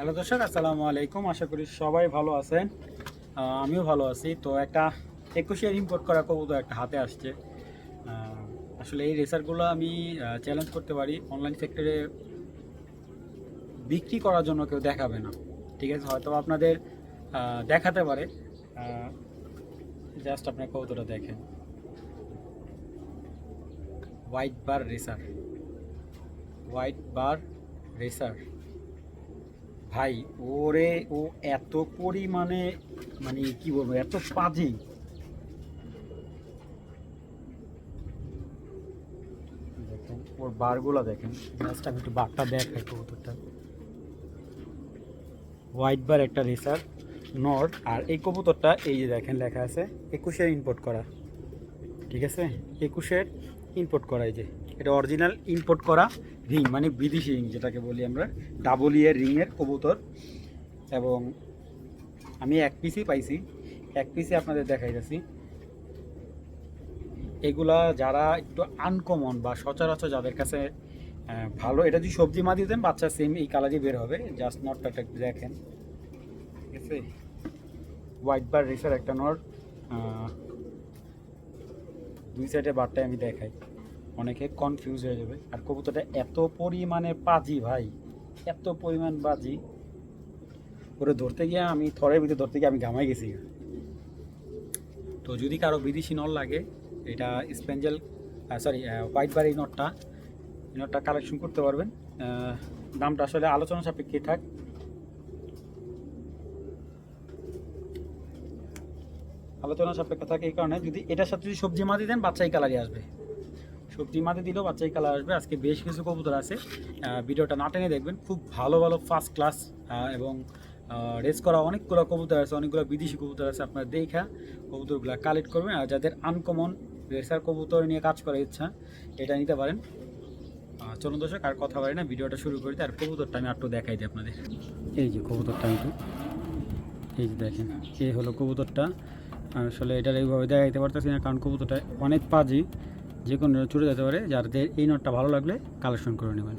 Hello দর্শক, আসসালামু আলাইকুম। আশা করি সবাই ভালো আছেন। আমিও ভালো আছি। তো একটা একুশের ইম্পোর্ট করা কবুতর একটা হাতে আসছে। আসলে এই রেসারগুলো আমি চ্যালেঞ্জ করতে পারি। অনলাইন সেক্টরে বিক্রি করার জন্য কেউ দেখাবে না। ঠিক আছে? হয়তো আপনাদের দেখাতে পারে। জাস্ট আপনার কবুতরটা দেখেন। White bar racer white bar racer ভাই, ওরে ও এত পরিমাণে মানে কি বলব, এত পাজি ওর বারগুলো দেখেন। জাস্ট আমি একটু বারটা দেখাই কবুতরটা। হোয়াইট বার একটা রেসার নর আর এই কবুতরটা এই যে দেখেন লেখা আছে, একুশের ইম্পোর্ট করা। ঠিক আছে? একুশের ইম্পোর্ট করা এই যে। এটা অরিজিনাল ইম্পোর্ট করা। রিং মানে বিদেশি রিং, যেটাকে বলি আমরা ডাবল ইয়ের রিংয়ের কবুতর। এবং আমি এক পিসই পাইছি। এক পিসে আপনাদের দেখাই দেখাইতেছি। এগুলা যারা একটু আনকমন বা সচরাচর যাদের কাছে ভালো, এটা যদি সবজি মা দিতেন বাচ্চা সেম এই কালারই বের হবে। জাস্ট নটটা একটু দেখেন। ঠিক আছে? হোয়াইট বার রেসার একটা নট দুই সাইডে বারটায় আমি দেখাই। অনেকে কনফিউজ হয়ে যাবে। আর কবুতরটা এত পরিমাণে বাজি ভাই, এত পরিমাণ বাজি। ওরে ধরতে গিয়ে আমি থরের ভিতরে ধরতে গিয়ে আমি ঘামাই গেছি। তো যদি কারও বিদেশি নল লাগে, এটা স্পেঞ্জেল সরি হোয়াইট বার এই নটটা এই নটটা কালেকশন করতে পারবেন। দামটা আসলে আলোচনা সাপেক্ষে থাক। আলোচনা সাপেক্ষে থাকে এই কারণে। যদি এটার সাথে যদি সবজি মাদি দেন বাচ্চা এই কালারই আসবে। সবজি মাদি দিলেও বাচ্চা এই কালার আসবে। আজকে বেশ কিছু কবুতর আছে। ভিডিওটা না টেনে দেখবেন। খুব ভালো ভালো ফার্স্ট ক্লাস এবং রেস করা অনেকগুলো কবুতর আছে, অনেকগুলো বিদেশি কবুতর আছে। আপনারা দেখা কবুতরগুলো কালেক্ট করবেন। আর যাদের আনকমন রেসার কবুতর নিয়ে কাজ করার ইচ্ছা, এটা নিতে পারেন। চলুন দর্শক, আর কথা বলি না, ভিডিওটা শুরু করি। আর কবুতরটা আমি একটু দেখাই দিই আপনাদের। এই যে কবুতরটা একটু এই যে দেখেন, এই হলো কবুতরটা। আসলে এটার এইভাবে দেখাইতে পারতেছি না, কারণ কবুতরটা অনেক পাজি। যে কোনো ছুটে যেতে পারে যাদের এই নোটটা ভালো লাগলে কালেকশন করে নেবেন।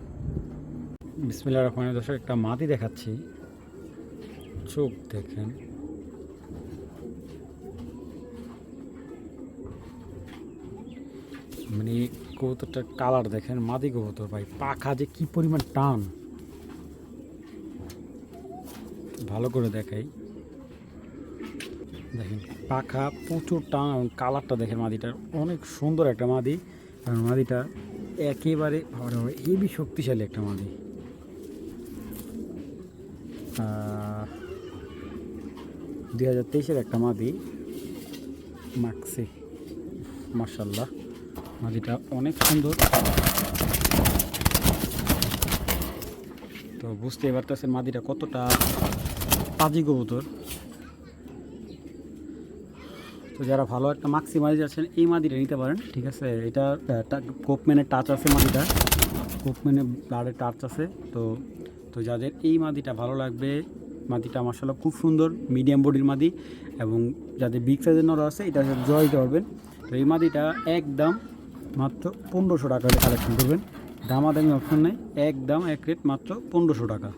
বিসমিল্লা রহমান দর্শক, একটা মাটি দেখাচ্ছি। চোখ দেখেন। মানে কবুতরটার কালার দেখেন, মাদি কবুতর ভাই। পাখা যে কি পরিমাণ টান। ভালো করে দেখাই। দেখেন। পাখা প্রচুর টান এবং কালারটা দেখেন মাদিটার। অনেক সুন্দর একটা মাদি। আর মাদিটা একেবারে হেভি শক্তিশালী একটা মাদি। দুই হাজার তেইশের একটা মাদি। মাক্সি। মার্শাল্লাহ মাদিটা অনেক সুন্দর। তো বুঝতেই পারতেছেন মাদিটা কতটা পাজি কবুতর। তো যারা ভালো একটা মাক্সি মাদি আছেন, এই মাদিটা নিতে পারেন, ঠিক আছে? এটা কোপম্যানের টাচ আছে মাদিটা কোপম্যানের ব্লাডের টাচ আছে, তো তো যাদের এই মাদিটা ভালো লাগবে, মাদিটা মাসাল্লাহ খুব সুন্দর মিডিয়াম বডির মাদি, এবং যাদের বিগ সাইজের নর আছে, এটা জয় দিতে পারবেন তো এই মাদিটা একদম মাত্র পনেরোশো টাকা কালেকশন করবেন। দামাদামি অপশন নেই, একদম এক রেট মাত্র পনেরোশো টাকা।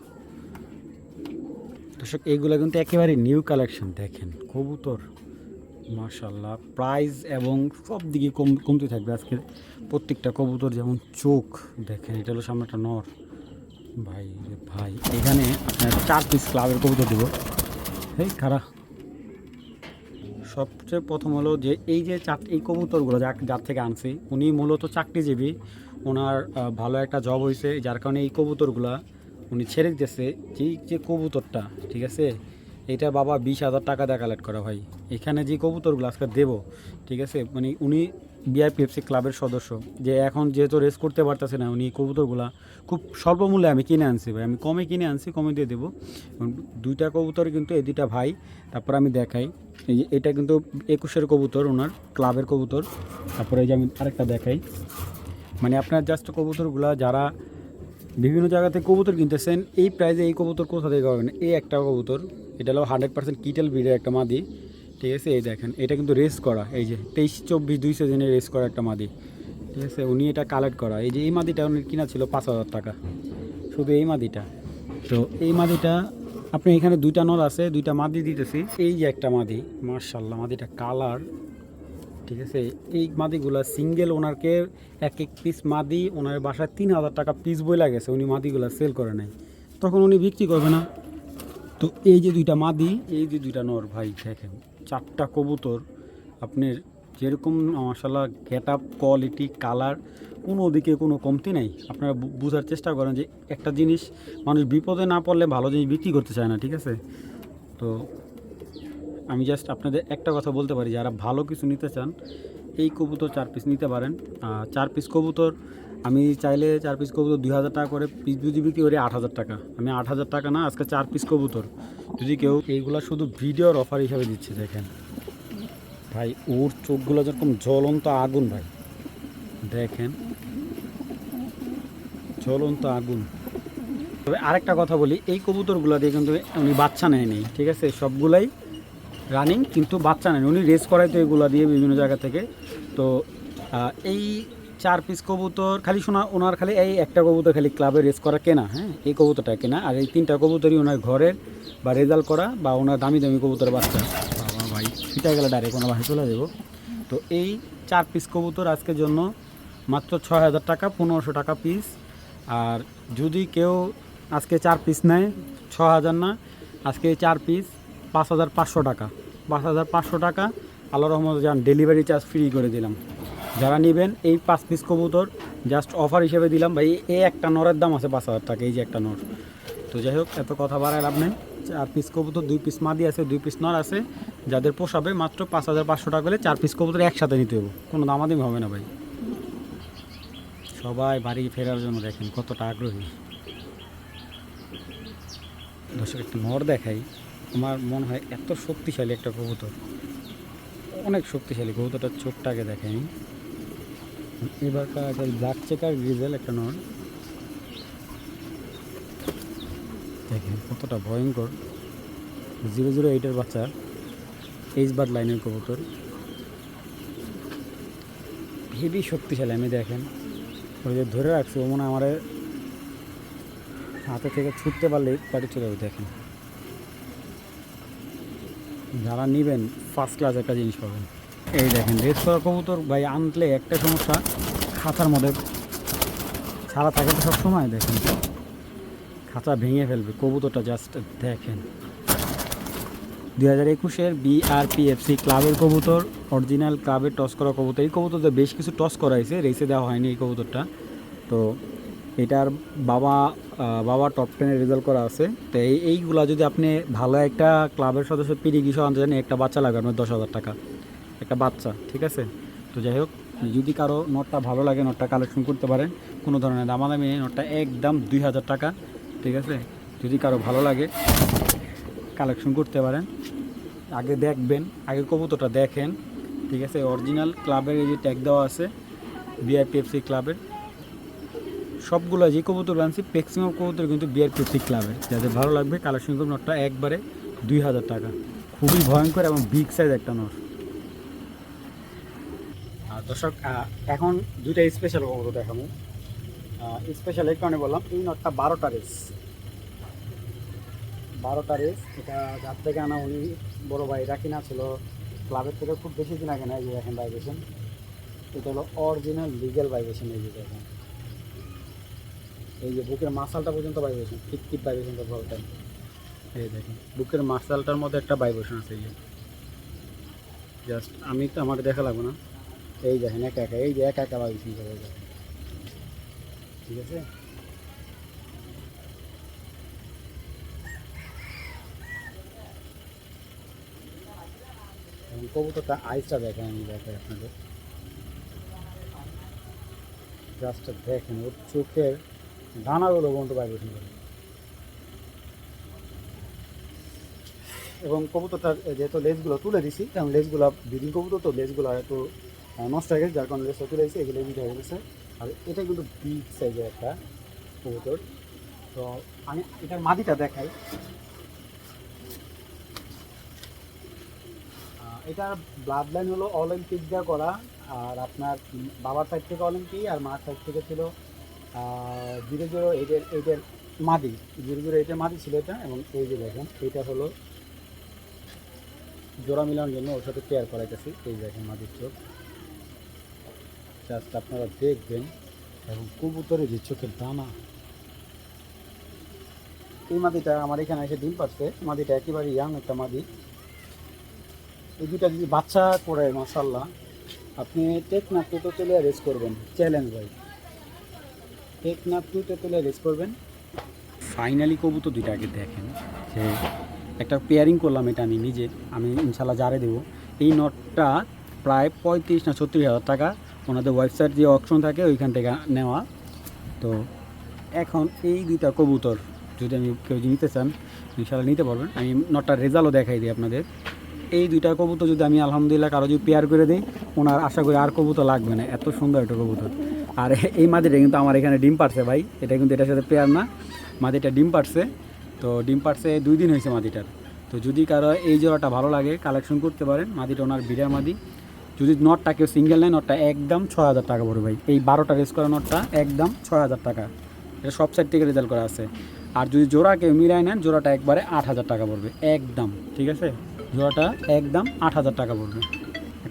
দর্শক এইগুলো কিন্তু একেবারে নিউ কালেকশন দেখেন, কবুতর। মার্শাল্লাহ প্রাইস এবং সব দিকে কম, কমতে থাকবে আজকে প্রত্যেকটা কবুতর যেমন চোখ, দেখেন, এটা হলো সামনে একটা নর। ভাই ভাই, এখানে আপনার চার পিস ক্লাবের কবুতর দেবো। এই খারা সবচেয়ে প্রথম হলো যে এই যে চার, এই কবুতরগুলো যা যার থেকে আনছি, উনি মূলত চাকরিজীবী, ওনার ভালো একটা জব হয়েছে যার কারণে এই কবুতরগুলা উনি ছেড়ে দিতেছে। যেই যে কবুতরটা, ঠিক আছে এটা বাবা বিশ হাজার টাকা দিয়ে কালেক্ট করা ভাই। এখানে যে কবুতরগুলো আজকে দেবো, ঠিক আছে? মানে উনি বিআরপিএফসি ক্লাবের সদস্য। যে এখন যেহেতু রেস করতে পারতেছে না, উনি কবুতরগুলা খুব স্বল্প মূল্যে আমি কিনে আনছি ভাই। আমি কমে কিনে আনছি, কমে দিয়ে দেবো। দুইটা কবুতর কিন্তু এই দুইটা ভাই, তারপর আমি দেখাই। এই যে এটা কিন্তু একুশের কবুতর, ওনার ক্লাবের কবুতর। তারপরে এই যে আমি আরেকটা দেখাই। মানে আপনার জাস্ট কবুতরগুলা যারা বিভিন্ন জায়গাতে কবুতর কিনতেছেন। এই প্রাইজে এই কবুতর কোথা থেকে পাবেন? এই একটা কবুতর। এটা হলো হান্ড্রেড পার্সেন্ট কিটেল ব্রিডের একটা মাদি। ঠিক আছে, এই দেখেন, এটা কিন্তু রেস করা। এই যে তেইশ, চব্বিশ, দুই সিজনে রেস করা একটা মাদি। ঠিক আছে, উনি এটা কালেক্ট করা। এই যে এই মাদিটা উনি কিনা ছিল পাঁচ হাজার টাকা। শুধু এই মাদিটা। তো এই মাদিটা, আপনি এখানে দুইটা নল আছে, দুইটা মাদি দিতেছি। এই যে একটা মাদি মার্শাল্লাহ মাদিটা কালার ঠিক আছে? এই মাদিগুলা সিঙ্গেল ওনারকে এক এক পিস মাদি, ওনার বাসায় তিন হাজার টাকা পিস বই লাগেছে উনি মাদিগুলা সেল করে নাই। তখন উনি বিক্রি করবে না। তো এই যে দুইটা মাদি, এই যে দুইটা নর, ভাই দেখেন, চারটা কবুতর, আপনার যেরকম মাসাল্লাহ গেট আপ কোয়ালিটি কালার কোনো দিকে কোনো কমতি নাই। আপনারা বোঝার চেষ্টা করেন যে একটা জিনিস মানুষ বিপদে না পড়লে ভালো জিনিস বিক্রি করতে চায় না, ঠিক আছে? তো আমি জাস্ট আপনাদের একটা কথা বলতে পারি, যারা ভালো কিছু নিতে চান, এই কবুতর চার পিস নিতে পারেন। চার পিস কবুতর, আমি চাইলে চার পিস কবুতর দুই হাজার টাকা করে পিস যদি বিক্রি করি, আট হাজার টাকা। আমি আট হাজার টাকা না, আজকে চার পিস কবুতর। যদি কেউ এইগুলো শুধু ভিডিওর অফার হিসাবে দিচ্ছে, দেখেন। ভাই, ওর চোখগুলো যেরকম জ্বলন্ত আগুন, ভাই। দেখেন। জ্বলন্ত আগুন। তবে আরেকটা কথা বলি, এই কবুতরগুলো দিয়ে কিন্তু উনি বাচ্চা নেয় নেই ঠিক আছে? সবগুলাই রানিং কিন্তু বাচ্চা নেন উনি রেস করায় তো এগুলো দিয়ে বিভিন্ন জায়গা থেকে। তো এই চার পিস কবুতর, খালি শোনা, ওনার খালি এই একটা কবুতর খালি ক্লাবে রেস করা কেনা হ্যাঁ? এই কবুতরটা কেনা। আর এই তিনটা কবুতরই ওনার ঘরের বা রেজাল্ট করা বা ওনার দামি দামি কবুতর বাচ্চা। বাবা ভাই ফিটা গেলে ডাইরেক্ট ওনার বাসায় চলে যাব। তো এই চার পিস কবুতর আজকের জন্য মাত্র ছয় হাজার টাকা, পনেরোশো টাকা পিস আর যদি কেউ আজকে চার পিস নেয় ছ হাজার না, আজকে চার পিস পাঁচ হাজার পাঁচশো টাকা। পাঁচ হাজার পাঁচশো টাকা, আল্লাহ রহমত যান ডেলিভারি চার্জ ফ্রি করে দিলাম। যারা নেবেন, এই পাঁচ পিস কবুতর জাস্ট অফার হিসেবে দিলাম। ভাই, এই একটা নরের দাম আছে পাঁচ হাজার টাকা, এই যে একটা নর। তো যাই হোক, এত কথা বাড়ায় লাভ নেই। চার পিস কবুতর, দুই পিস মাদি আছে, দুই পিস নর আছে। যাদের পোষাবে মাত্র পাঁচ হাজার পাঁচশো টাকা হলে চার পিস কবুতর একসাথে নিতে হবে কোনো দামাদামি হবে না ভাই। সবাই বাড়ি ফেরার জন্য দেখেন কতটা আগ্রহী। দর্শক, একটু নর দেখাই। আমার মনে হয় এত শক্তিশালী একটা কবুতর। অনেক শক্তিশালী, কবুতরটার চোখটাকে দেখাই এবারকার একটা ব্ল্যাক চেকার গ্রিজেল একটা নর। দেখেন কতটা ভয়ঙ্কর। জিরো জিরো এইটের বাচ্চা এইচ বার লাইনের কবুতর। হেভি শক্তিশালী, আমি দেখেন। ওই যে ধরে রাখছি, ও মনে আমার হাতে থেকে ছুটতে পারলেই বাড়ি চলে দেখেন। যারা নেবেন ফার্স্ট ক্লাস একটা জিনিস পাবেন। এই দেখেন রেস করা কবুতর, ভাই, আনলে একটা সমস্যা, খাঁচার মধ্যে ছাড়া থাকে তো সবসময়, দেখেন। খাঁচা ভেঙে ফেলবে, কবুতরটা জাস্ট দেখেন। দুই হাজার একুশের বিআরপিএফসি ক্লাবের কবুতর অরিজিনাল ক্লাবের টস করা কবুতর। এই কবুতরটা বেশ কিছু টস করা হয়েছে রেসে দেওয়া হয়নি এই কবুতরটা। তো এটার বাবা বাবা টপ টেনের রেজাল্ট করা আছে। তো এই, এইগুলা যদি আপনি ভালো একটা ক্লাবের সদস্য পিড়ি কিছু আনতে চান একটা বাচ্চা লাগবে আপনার দশ হাজার টাকা। একটা বাচ্চা, ঠিক আছে? তো যাই হোক, যদি কারও নোটটা ভালো লাগে, নোটটা কালেকশন করতে পারেন, কোনো ধরনের দামাদামি নেই, নোটটা একদম দুই হাজার টাকা, ঠিক আছে? যদি কারও ভালো লাগে কালেকশন করতে পারেন। আগে দেখবেন, আগে কবুতরটা দেখেন, ঠিক আছে? অরিজিনাল ক্লাবের এই যে ট্যাগ দেওয়া আছে বিআরপিএফসি ক্লাবের সবগুলো যে কবুতর আনছি ম্যাক্সিমাম কবুতর কিন্তু বিআরপিএফসি ক্লাবের যাদের ভালো লাগবে কালেকশন করুন নোটটা একবারে দুই হাজার টাকা। খুবই ভয়ঙ্কর এবং বিগ সাইজ একটা নোট। দর্শক এখন দুইটা স্পেশাল কবুতর দেখাবো। স্পেশাল এই কারণে বললাম, এই নটটা বারোটা রেস বারোটা রেস এটা যার থেকে আনা উনি বড় ভাই এটা কিনা ছিল। ক্লাবের থেকে খুব বেশি কিনা কেনা এই যে দেখেন ভাইব্রেশন এটা হলো অরিজিনাল লিগেল ভাইব্রেশন এই যে দেখেন। এই যে বুকের মাসালটা পর্যন্ত ভাইব্রেশন ঠিক ঠিক ভাইব্রেশন করতে হবে এই দেখেন, বুকের মাসালটার মধ্যে একটা ভাইব্রেশন আছে এই যে। জাস্ট আমি তো, আমার দেখা লাগবে না। এই দেখেন, একা একা, এই যে একা একা ভাইব্রেশন করে ঠিক আছে? কবুতরটা আইসটা দেখেন, আমি দেখাই আপনাদের। জাস্ট দেখেন, ওর চোখের দানাগুলো পর্যন্ত ভাইব্রেশন করে। এবং কবুতরটা যেহেতু লেজগুলো তুলে দিছি এবং লেজগুলো ব্রিডিং কবুতর তো, লেজগুলো একটু নষ্ট হয়ে গেছে, যার কারণে লেজটা তুলে দিয়েছি এগুলো এমনি হয়ে গেছে। আর এটা কিন্তু বিগ সাইজের একটা কবুতর। তো আমি এটার মাদিটা দেখাই। এটার ব্লাড লাইন হলো অলিম্পিক যা করা, আর আপনার বাবার সাইড থেকে অলিম্পিক আর মার সাইড থেকে ছিল জিরো জিরো এইটের এইটের মাদি ঘুরে ঘুরে এটা মাদি ছিল এটা, এবং এই যে দেখেন এইটা হলো জোড়া মিলানোর জন্য ওর সাথে পেয়ার করাইতেছি। এই দেখেন মাদির চোখ। জাস্ট আপনারা দেখবেন, এবং কবুতরের যে চোখের দানা। এই মাদিটা আমার এখানে এসে ডিম পাচ্ছে মাদিটা একেবারে ইয়াং একটা মাদি। এই দুটা যদি বাচ্চা করে মাসাল্লাহ আপনি টেকনাফ টুটো চলে রেস করবেন। চ্যালেঞ্জ ভাই। টেকনাফ টুটো চলে রেস করবেন। ফাইনালি কবুতর দুইটা আগে দেখেন, যে একটা পেয়ারিং করলাম এটা আমি নিজে, আমি ইনশাল্লাহ জারে দেবো। এই নটটা প্রায় পঁয়ত্রিশ না ছত্রিশ হাজার টাকা, ওনাদের ওয়েবসাইট যে অপশন থাকে ওইখান থেকে নেওয়া। তো এখন এই দুইটা কবুতর যদি আমি কেউ নিতে চান ইনশাল্লাহ নিতে পারবেন। আমি নটটার রেজাল্টও দেখাই দিই আপনাদের। এই দুইটা কবুতর যদি আমি আলহামদুলিল্লাহ কারও যদি পেয়ার করে দিই ওনার আশা করি আর কবুতর লাগবে না, এত সুন্দর একটা কবুতর। আর এই মাদিটা কিন্তু আমার এখানে ডিম পারছে ভাই, এটা কিন্তু এটার সাথে পেয়ার না মাদিটা ডিম পারছে তো ডিম পারছে দুই দিন হয়েছে মাদিটার তো যদি কারও এই জোড়াটা ভালো লাগে কালেকশন করতে পারেন মাদিটা ওনার বিড়ার মাদি যদি নটটা কেউ সিঙ্গেল নেয়, নটটা একদম ছয় হাজার টাকা পড়বে ভাই। এই বারোটা রেস করা নটটা একদম ছয় হাজার টাকা। এটা সব সাইড থেকে রেজাল্ট করা আছে। আর যদি জোড়া কেউ মিলাই নেন, জোড়াটা একবারে আট হাজার টাকা পড়বে, একদম। ঠিক আছে? জোড়াটা একদম আট হাজার টাকা পড়বে।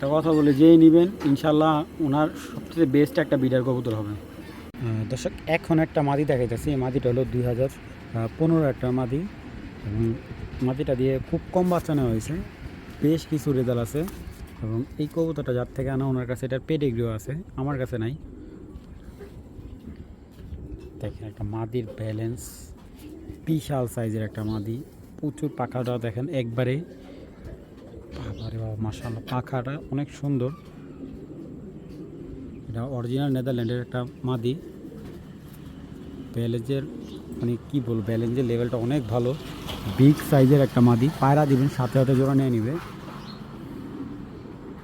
একটা কথা বলে যেই নেবেন ইনশাল্লাহ ওনার সবচেয়ে বেস্ট একটা বিডার কবুতর হবে। দর্শক, এখন একটা মাদি দেখাইতেছি। এই মাদিটা হলো দুই হাজার পনেরো একটা মাদি। এবং মাদিটা দিয়ে খুব কম বাচ্চা নেওয়া হয়েছে। বেশ কিছু রেজাল্ট আছে। এবং এই কবুতরটা যার থেকে আনা, ওনার কাছে এটার পেডিগ্রিও আছে। আমার কাছে নাই। দেখেন একটা মাদির ব্যালেন্স বিশাল সাইজের একটা মাদি। প্রচুর পাখাটা দেখেন একবারে। বাবারে বাবা পাখাটা অনেক সুন্দর। এটা অরিজিনাল নেদারল্যান্ডের একটা মাদি। ব্যালেন্সের মানে কী বলব ব্যালেন্সের লেভেলটা অনেক ভালো। বিগ সাইজের একটা মাদি। পায়রা দিবেন, সাথে সাথে জোড়া নিয়ে নিবে।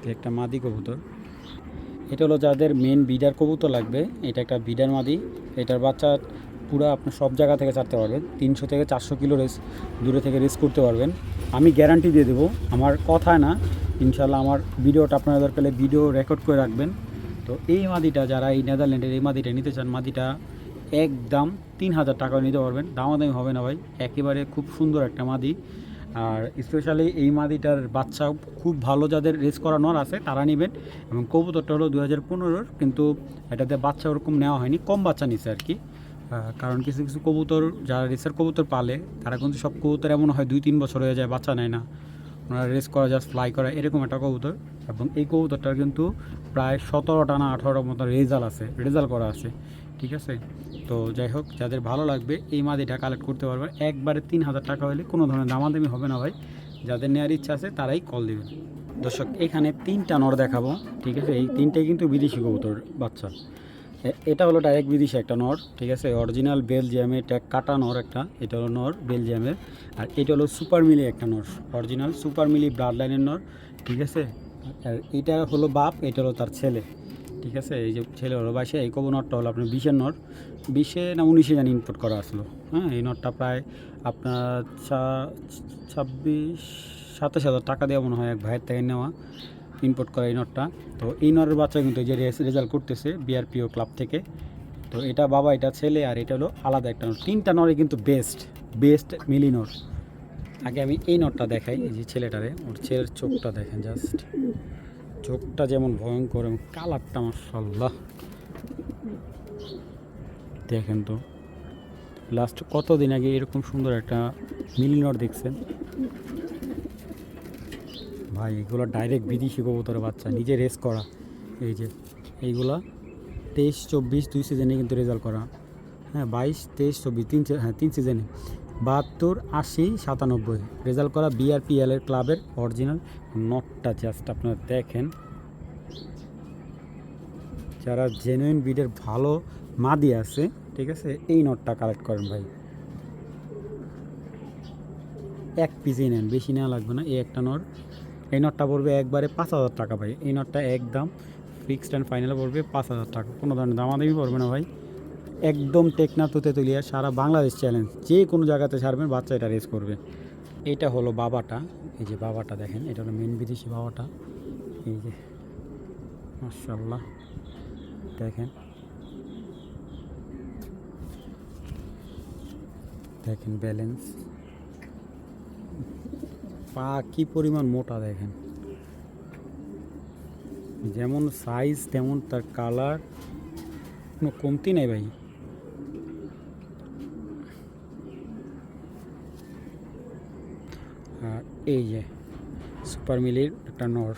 একটা মাদি কবুতর। এটা হলো যাদের মেন বিডার কবুতর লাগবে। এটা একটা বিডার মাদি। এটার বাচ্চা পুরো আপনি সব জায়গা থেকে ছাড়তে পারবেন। তিনশো থেকে চারশো কিলো রেস দূরে থেকে রেস করতে পারবেন। আমি গ্যারান্টি দিয়ে দেবো, আমার কথা না ইনশাল্লাহ আমার ভিডিওটা আপনারা দরকার ভিডিও রেকর্ড করে রাখবেন। তো এই মাদিটা যারা এই নেদারল্যান্ডের এই মাদিটা নিতে চান, মাদিটা একদম তিন হাজার টাকা নিতে পারবেন। দামাদামি হবে না ভাই, একেবারে খুব সুন্দর একটা মাদি। আর স্পেশালি এই মাদিটার বাচ্চা খুব ভালো যাদের রেস করানোর আছে, তারা নেবেন। এবং কবুতরটা হলো দু হাজার পনেরোর, কিন্তু এটাতে বাচ্চা ওরকম নেওয়া হয়নি, কম বাচ্চা নিছে আর কি। কারণ কিছু কিছু কবুতর, যারা রেসের কবুতর পালে, তারা কিন্তু সব কবুতর এমন হয় দুই তিন বছর হয়ে যায়, বাচ্চা নেয় না। ওনারা রেস করা জাস্ট ফ্লাই করা, এরকম একটা কবুতর। এবং এই কবুতরটার কিন্তু প্রায় সতেরোটা না আঠারোটার মতো রেজাল্ট আছে, রেজাল্ট করা আছে, ঠিক আছে? তো যাই হোক, যাদের ভালো লাগবে, এই মাদিটা কালেক্ট করতে পারবে। একবারে তিন হাজার টাকা হলে কোনো ধরনের দামাদামি হবে না ভাই। যাদের নেওয়ার ইচ্ছা আছে, তারাই কল দেবেন। দর্শক, এখানে তিনটা নর দেখাবো, ঠিক আছে? এই তিনটে কিন্তু বিদেশি কবুতর, বাচ্চা। এটা হলো ডাইরেক্ট বিদেশি একটা নর, ঠিক আছে? অরিজিনাল বেলজিয়ামের ট্যাগ কাটা নর একটা, এটা হলো নর বেলজিয়ামের আর এটা হলো সুপার মিলি একটা নর অরিজিনাল সুপার মিলি ব্লাড লাইনের নর, ঠিক আছে? আর এটা হলো বাপ, এটা হলো তার ছেলে, ঠিক আছে? এই যে ছেলে হলো বাইশে, এই কবু নটটা হলো আপনার বিশের নট বিশে না উনিশে জানি ইনপুট করা আসলো হ্যাঁ? এই নটটা প্রায় আপনার ছাব্বিশ, সাতাশ হাজার টাকা দেওয়া মনে হয় এক ভাইয়ের থেকে নেওয়া। ইনপুট করা এই নটটা। তো এই নরের বাচ্চা কিন্তু যে রেজাল্ট করতেছে বিআরপিও ক্লাব থেকে। তো এটা বাবা, এটা ছেলে আর এটা হলো আলাদা একটা নট। তিনটা নরে কিন্তু বেস্ট বেস্ট মিলি নট। আগে আমি এই নটটা দেখাই, এই যে ছেলেটারে, ওর ছেলের চোখটা দেখেন জাস্ট চোখটা যেমন ভয়ঙ্কর, এবং কালারটা মার্শাল্লাহ দেখেন তো লাস্ট কতদিন আগে এরকম সুন্দর একটা মিলিনর দেখছেন? ভাই, এগুলো ডাইরেক্ট বিদেশি কবুতরের বাচ্চা, নিজে রেস করা। এই যে, এইগুলা তেইশ, চব্বিশ, দুই সিজনে কিন্তু রেজাল্ট করা। হ্যাঁ বাইশ, তেইশ, চব্বিশ, তিন হ্যাঁ তিন সিজনে বাহাত্তর, আশি, সাতানব্বই। রেজাল্ট করা বিআরপিএল এর ক্লাবের অরিজিনাল নটটা জাস্ট আপনারা দেখেন। যারা জেনুইন বিডের ভালো মাদি আছে, ঠিক আছে, এই নটটা কালেক্ট করেন ভাই। এক পিসই নেন, বেশি নেওয়া লাগবে না, এই একটা নট এই নটটা পড়বে একবারে পাঁচ হাজার টাকা ভাই। এই নটটা একদম ফিক্সড অ্যান্ড ফাইনালে পড়বে পাঁচ হাজার টাকা। কোনো ধরনের দামাদামি পড়বে না ভাই। একদম টেকনা তুতে তুলিয়া সারা বাংলাদেশ চ্যালেঞ্জ যে কোনো জায়গাতে ছাড়বেন, বাচ্চা এটা রেস করবে। এটা হলো বাবাটা। এই যে বাবাটা দেখেন, এটা হলো মেন বিদেশি বাবাটা। এই যে মার্শাল্লাহ দেখেন। দেখেন ব্যালেন্স পা কি পরিমাণ মোটা দেখেন। যেমন সাইজ তেমন তার কালার কোনো কমতি নেই ভাই। আর এই যে সুপার মিলির একটা নর।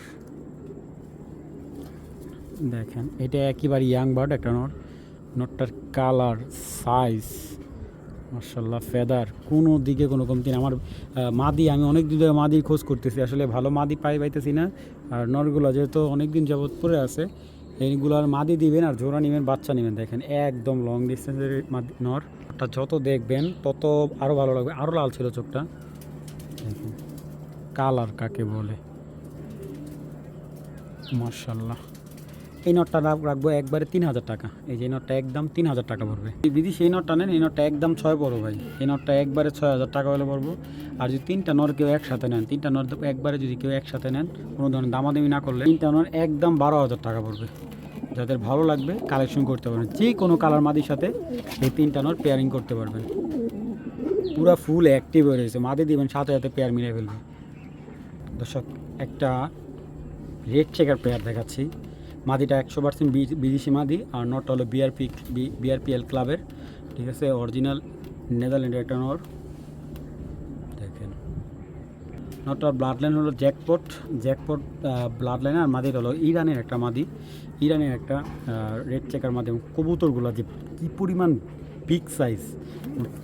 দেখেন, এটা একেবারে ইয়াং বার্ড একটা নর। নটটার কালার সাইজ মার্শাল্লাহ ফেদার। কোনো দিকে কোনো কমতি না আমার মাদি, আমি অনেক দিন ধরে মাদির খোঁজ করতেছি। আসলে ভালো মাদি পাই পাইতেছি না। আর নরগুলো যেহেতু অনেক দিন যাবত পরে আছে, এইগুলার মাদি দিবেন আর জোড়া নেবেন, বাচ্চা নেবেন। দেখেন, একদম লং ডিস্টেন্সের নর। যত দেখবেন, তত আরও ভালো লাগবে। আরও লাল ছিল চোখটা। দেখেন, কালার কাকে বলে? মার্শাল্লাহ এই নটটা রাখ- রাখব একবারে তিন হাজার টাকা। এই যে নটটা একদম তিন হাজার টাকা পড়বে। দিদি, সেই নটটা নেন, এই নটটা একদম ছয় পড়ো ভাই। এই নটটা একবারে ছয় হাজার টাকা হলে পড়ব। আর যদি তিনটা নর কেউ একসাথে নেন, তিনটা নর একবারে যদি কেউ একসাথে নেন, কোনো ধরনের দামাদামি না করলে তিনটা নর একদম বারো হাজার টাকা পড়বে। যাদের ভালো লাগবে কালেকশন করতে পারবেন। যে কোনো কালার মাদির সাথে এই তিনটা নর পেয়ারিং করতে পারবেন। পুরো ফুল অ্যাক্টিভ হয়ে রয়েছে। মাদি দিবেন, সাথে সাথে পেয়ার মিলে ফেলবে। দর্শক, একটা রেড চেকার পেয়ার দেখাচ্ছি। মাদিটা একশো পার্সেন্ট বিদেশি মাদি আর নট হলো বিআরপি বিআরপিএল ক্লাবের। ঠিক আছে, অরিজিনাল নেদারল্যান্ডের একটা নর। দেখেন নটটার ব্লাড লাইন হলো জ্যাকপট। জ্যাকপট ব্লাড লাইন আর মাদির হলো ইরানের একটা মাদি। ইরানের একটা রেড চেকার এবং কবুতরগুলো যে কী পরিমাণ বিগ সাইজ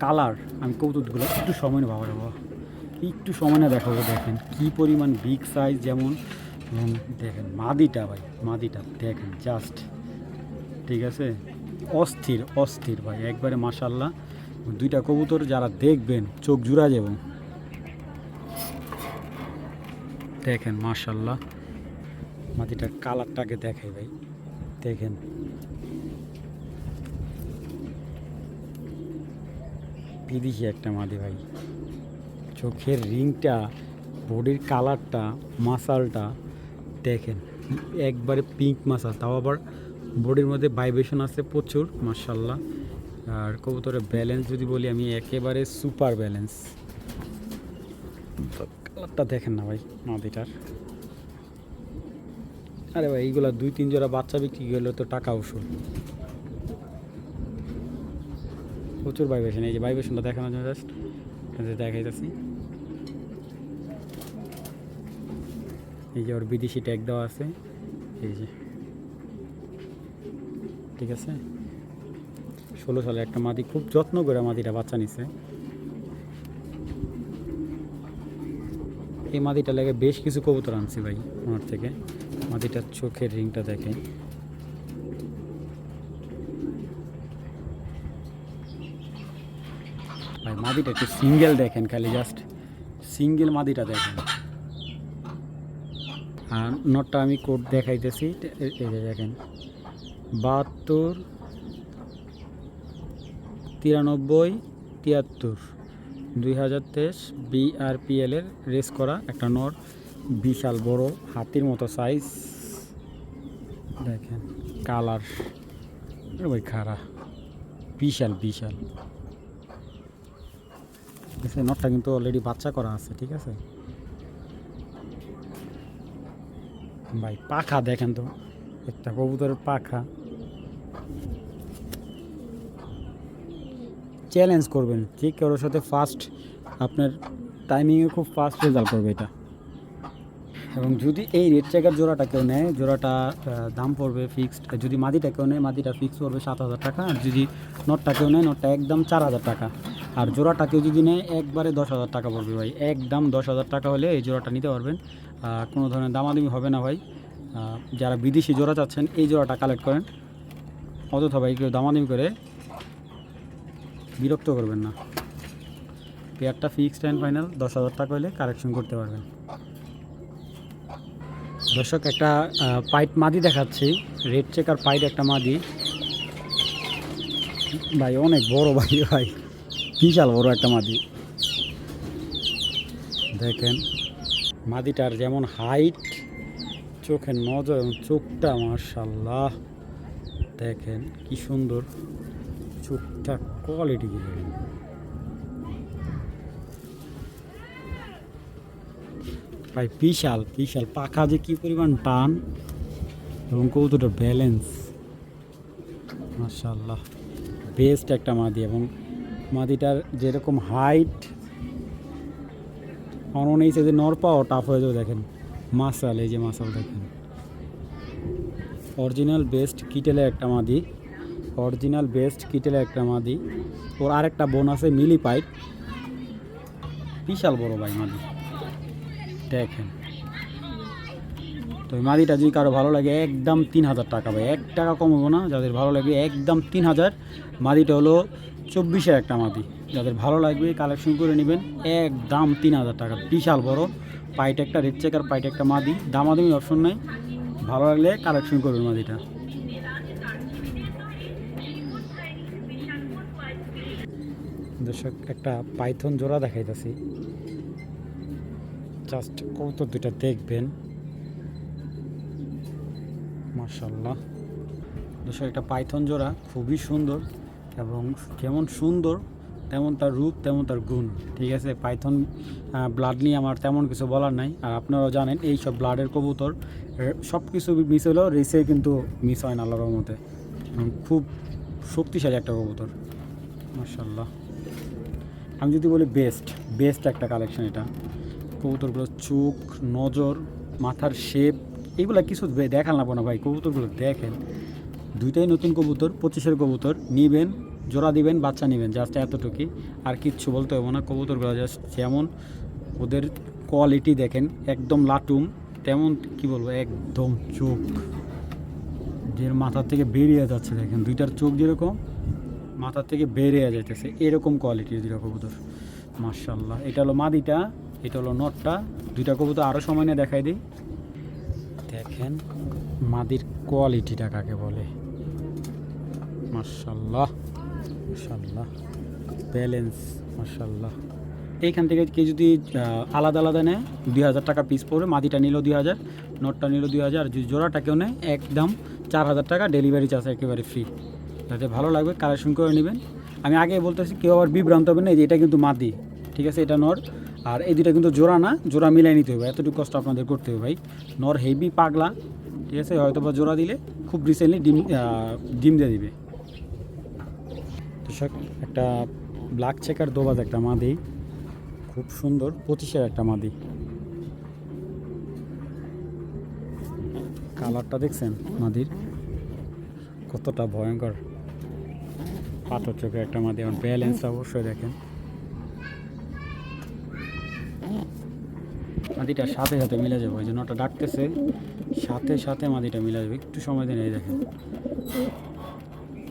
কালার আমি কবুতরগুলো একটু সময় নেব বাবা একটু সময় না দেখাবো, দেখেন কী পরিমাণ বিগ সাইজ যেমন। দেখেন, মাদিটা ভাই, মাদিটা, দেখেন জাস্ট ঠিক আছে? অস্থির অস্থির ভাই, একবারে মাসাল্লাহ দুইটা কবুতর যারা দেখবেন, চোখ জুড়া যাব। দেখেন মাশাল্লাহ মাটিটার কালারটাকে দেখাই ভাই, দেখেন। বিদেশি একটা মাদি ভাই। চোখের রিংটা, বডির কালারটা, মাসালটা দেখেন, একবারে পিঙ্ক মাসাল তাও আবার বডির মধ্যে ভাইব্রেশন আছে প্রচুর মার্শাল্লাহ আর কবুতরের ব্যালেন্স যদি বলি, আমি একেবারে সুপার ব্যালেন্স কালারটা দেখেন না ভাই, মাদিটার। আরে ভাই, এইগুলা দুই, তিন জোড়া বাচ্চা বিক্রি গেলে তো টাকা উসুল। প্রচুর ভাইব্রেশন এই যে ভাইব্রেশনটা দেখানোর জন্য জাস্ট দেখাইতেছি। এই যে ওর বিদেশি ট্যাগ দেওয়া আছে। এই যে। ঠিক আছে? ষোলো সালে একটা মাদি খুব যত্ন করে মাদিটা বাচ্চা নিছে। এই মাদিটা লাগে বেশ কিছু কবুতর আনছি ভাই ওনার থেকে। মাদিটার চোখের রিংটা দেখে ভাই, মাদিটা একটু সিঙ্গেল দেখেন খালি জাস্ট সিঙ্গেল মাদিটা দেখেন। আর নোটটা আমি কোড দেখাইতেছি। এই যে দেখেন। বাহাত্তর, তিরানব্বই, তিয়াত্তর। দুই হাজার তেইশ বিআরপিএল এর রেস করা একটা নট। বিশাল বড়, হাতির মতো সাইজ দেখেন কালার ওই খারা বিশাল বিশাল। নটটা কিন্তু অলরেডি বাচ্চা করা আছে, ঠিক আছে? ভাই, পাখা দেখেন তো। একটা কবুতরের পাখা। চ্যালেঞ্জ করবেন। ঠিক কারোর সাথে ফাস্ট আপনার টাইমিংয়ে খুব ফাস্ট রেজাল্ট করবে এটা। এবং যদি এই রেড চেকার জোড়াটা কেউ নেয়, জোড়াটা দাম পড়বে ফিক্সড যদি মাদিটা কেউ নেয়, মাদিটা ফিক্সড পড়বে সাত হাজার টাকা। আর যদি নটটা কেউ নেয়, নটটা একদম চার হাজার টাকা। আর জোড়াটা কেউ যদি নেয়, একবারে দশ হাজার টাকা পড়বে ভাই। একদম দশ হাজার টাকা হলে এই জোড়াটা নিতে পারবেন। কোনো ধরনের দামাদামি হবে না ভাই। যারা বিদেশি জোড়া চাচ্ছেন, এই জোড়াটা কালেক্ট করেন। অযথা ভাই, কেউ দামাদামি করে বিরক্ত করবেন না। পেয়ারটা ফিক্সড অ্যান্ড ফাইনাল দশ হাজার টাকা হলে কারেকশন করতে পারবেন। দর্শক, একটা পাইট মাদি দেখাচ্ছি। রেড চেকার পাইট একটা মাদি। ভাই, অনেক বড় ভাই ভাই। বিশাল বড় একটা মাদি। দেখেন। মাদিটার যেমন হাইট চোখের নজর এবং চোখটা মার্শাল্লাহ দেখেন কি সুন্দর চোখটা কোয়ালিটি ভাই, বিশাল বিশাল। পাখা যে কী পরিমাণ টান এবং কৌতুটার ব্যালেন্স মার্শাল্লাহ বেস্ট একটা মাদি এবং মাদিটার যেরকম হাইট মনে হয়েছে যে নর পাওয়া টাফ হয়ে যাবে, দেখেন। মাসাল, এই যে মাসাল, দেখেন। অরিজিনাল বেস্ট কিটেলে একটা মাদি। অরিজিনাল বেস্ট কিটেলে একটা মাদি। ওর আরেকটা বোন আছে, মিলি পাইপ বিশাল বড় ভাই মাদি। দেখেন। তো এই মাদিটা যদি কারও ভালো লাগে, একদম তিন হাজার টাকা ভাই। এক টাকা কম হব না, যাদের ভালো লাগে একদম তিন হাজার। মাদিটা হলো চব্বিশের একটা মাদি। যাদের ভালো লাগবে কালেকশন করে নেবেন এক দাম তিন হাজার টাকা। বিশাল বড়। পাইট একটা রেড চেকার পাইট একটা মাদি। দামাদামি অপশন নাই। ভালো লাগলে কালেকশন করবেন মাদিটা। দর্শক একটা পাইথন জোড়া দেখাইতেছি। জাস্ট কত দুটা দেখবেন। মাশাল্লাহ দর্শক একটা পাইথন জোড়া খুবই সুন্দর এবং কেমন সুন্দর। তেমন তার রূপ, তেমন তার গুণ, ঠিক আছে? পাইথন ব্লাড নিয়ে আমার তেমন কিছু বলার নাই। আর আপনারাও জানেন, এই সব ব্লাডের কবুতর সব কিছু মিস হলেও রেসে কিন্তু মিস হয় না আল্লাহর মতে খুব শক্তিশালী একটা কবুতর। মাশাল্লাহ আমি যদি বলি বেস্ট বেস্ট একটা কালেকশন এটা। কবুতরগুলো চোখ, নজর, মাথার শেপ এগুলো কিছু দেখাল না না ভাই, কবুতরগুলো দেখেন। দুইটাই নতুন কবুতর, পঁচিশের কবুতর, নিবেন। জোড়া দিবেন, বাচ্চা নেবেন জাস্ট এতটুকুই। আর কিচ্ছু বলতে হবে না, কবুতরগুলো জাস্ট যেমন ওদের কোয়ালিটি দেখেন, একদম লাটুম, তেমন কি বলব, একদম চোখ। যে মাথার থেকে বেরিয়ে যাচ্ছে, দেখেন, দুইটার চোখ যেরকম, মাথার থেকে বেরিয়ে যাইতেছে, এরকম কোয়ালিটির দুইটা কবুতর। মার্শাল্লাহ এটা হলো মাদিটা, এটা হলো নটটা, দুইটা কবুতর আরও সময় নিয়ে দেখাই দিই। দেখেন, মাদির কোয়ালিটিটা কাকে বলে? মার্শাল্লাহ ব্যালেন্স মার্শাল্লাহ এইখান থেকে কে যদি আলাদা আলাদা নেয়, দুই হাজার টাকা পিস পড়বে, মাদিটা নিল দুই হাজার, নটটা নিল দুই হাজার, যদি জোড়াটা কেউ নেয়, একদম চার হাজার টাকা ডেলিভারি চার্জ একেবারে ফ্রি যাতে ভালো লাগবে কালেকশন করে নেবেন। আমি আগে বলতেছি, কেউ আবার বিভ্রান্ত হবে না যে এটা কিন্তু মাদি, ঠিক আছে? এটা নর। আর এই দুটা কিন্তু জোড়া না, জোড়া মিলাই নিতে হবে, এতটুকু কষ্ট আপনাদের করতে হবে ভাই। নর হেভি পাগলা, ঠিক আছে? হয়তো বা জোড়া দিলে খুব রিসেন্টলি ডিম ডিম দিয়ে দিবে। দর্শক, একটা ব্ল্যাক চেকার দোবাজ একটা মাদি, খুব সুন্দর পঁচিশের একটা মাদি। কালারটা দেখছেন মাদির? কতটা ভয়ঙ্কর। পাথর চোখের একটা মাদি এবং ব্যালেন্স অবশ্যই দেখেন। মাদিটা সাথে সাথে মিলে যাবে, ওই জন্য ওটা ডাকতেছে, সাথে সাথে মাদিটা মিলে যাবে, একটু সময় দিন, এই দেখেন।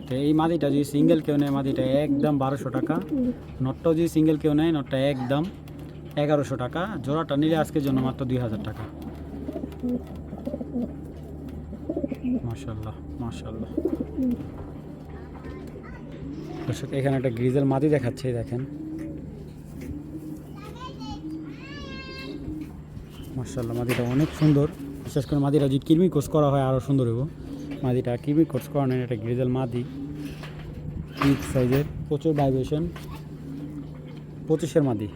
তো এই মাদিটা যদি সিঙ্গেল কেউ নেয় মাদিটা একদম বারোশো টাকা। নটটাও যদি সিঙ্গেল কেউ নেয়, নটটা একদম এগারোশো টাকা। জোড়াটা নিলে আজকের জন্য মাত্র দুই হাজার টাকা। এখানে একটা গ্রিজেল মাদি দেখাচ্ছে দেখেন। মার্শাল্লাহ মাদিটা অনেক সুন্দর। বিশেষ করে মাদিটা যদি কিরমি কোর্স করা হয় আরও সুন্দর হব মাদিটা কিরমি কোর্স করা নেই একটা গ্রিজেল মাদি। বিগ সাইজের, প্রচুর ভাইব্রেশন পঁচিশের মাদি।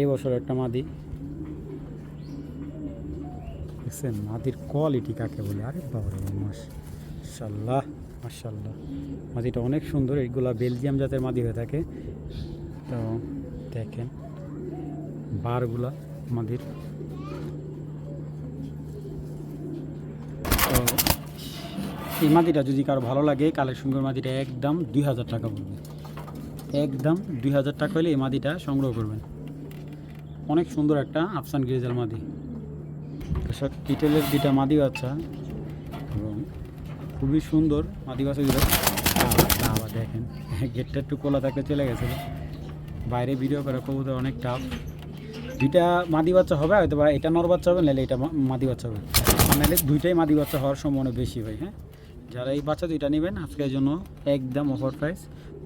এই বছর একটা মাদি। দেখছেন, মাদির কোয়ালিটি কাকে বলে? আরে বাবারে মাশাল্লাহ মাশাল্লাহ মাদিটা অনেক সুন্দর এইগুলা বেলজিয়াম জাতের মাদি হয়ে থাকে। তো দেখেন, বারগুলা মাদির তো এই মাদিটা যদি কারও ভালো লাগে, কালেকশন করে মাদিটা একদম দুই হাজার টাকা পড়বে। একদম দুই হাজার টাকা হলে এই মাদিটা সংগ্রহ করবেন। অনেক সুন্দর একটা আফসান গ্রিজাল মাদি এসব কিটেলের দুইটা মাদি বাচ্চা এবং খুবই সুন্দর মাদি বাচ্চাগুলো আবার দেখেন, গেটটা একটু কোলা থাকতে চলে গেছে। বাইরে ভিডিও করা কবুতর অনেক টাফ দুইটা মাদি বাচ্চা হবে হয়তো বা এটা নর বাচ্চা হবে, নাহলে এটা মাদি বাচ্চা হবে। নাহলে দুইটাই মাদি বাচ্চা হওয়ার সম্ভাবনা বেশি হয় হ্যাঁ? যারা এই বাচ্চা দুইটা নেবেন আজকের জন্য একদম অফার প্রাইস।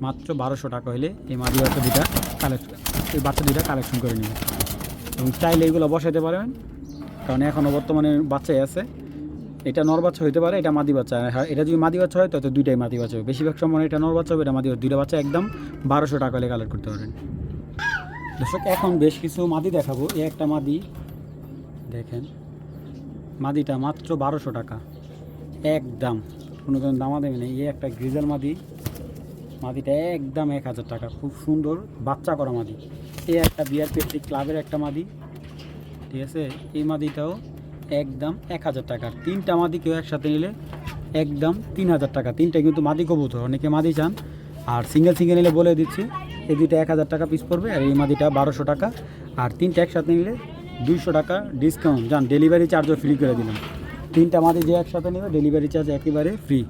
মাত্র বারোশো টাকা হলে এই মাদি বাচ্চা দুইটা কালেকশন এই বাচ্চা দুইটা কালেকশন করে নেবেন। এবং চাইলে এগুলো বসাতে পারবেন কারণ এখনও বর্তমানে বাচ্চাই আছে। এটা নর বাচ্চা হইতে পারে এটা মাদি বাচ্চা। হ্যাঁ, এটা যদি মাদি বাচ্চা হয় তত দুইটাই মাদি বাচ্চা হবে। বেশিরভাগ সময় এটা নর বাচ্চা হবে এটা মাদি বাচ্চা। দুইটা বাচ্চা একদম বারোশো টাকা হলে কালেক্ট করতে পারেন দর্শক এখন বেশ কিছু মাদি দেখাবো। এই একটা মাদি দেখেন মাদিটা মাত্র বারোশো টাকা। একদম। কোনো কোনো দামা দেবে নেই এই একটা গ্রিজাল মাদি, মাদিটা একদম এক হাজার টাকা। খুব সুন্দর বাচ্চা করা মাদি। এই একটা পেট্রি ক্লাবের একটা মাদি। ঠিক আছে? এই মাদিটাও একদম এক হাজার টাকা। তিনটা মাদি কেউ একসাথে নিলে একদম তিন হাজার টাকা। তিনটা কিন্তু মাদি কবুতর। অনেকে মাদি চান। আর সিঙ্গেল সিঙ্গেল নিলে বলে দিচ্ছি, এই দুইটা এক হাজার টাকা পিস পড়বে। আর এই মাদিটা বারোশো টাকা। আর তিনটা একসাথে নিলে দুইশো টাকা ডিসকাউন্ট যান ডেলিভারি চার্জও ফ্রি করে দিলাম। তিনটা মাদি যে একসাথে নেবে ডেলিভারি চার্জ একেবারে ফ্রি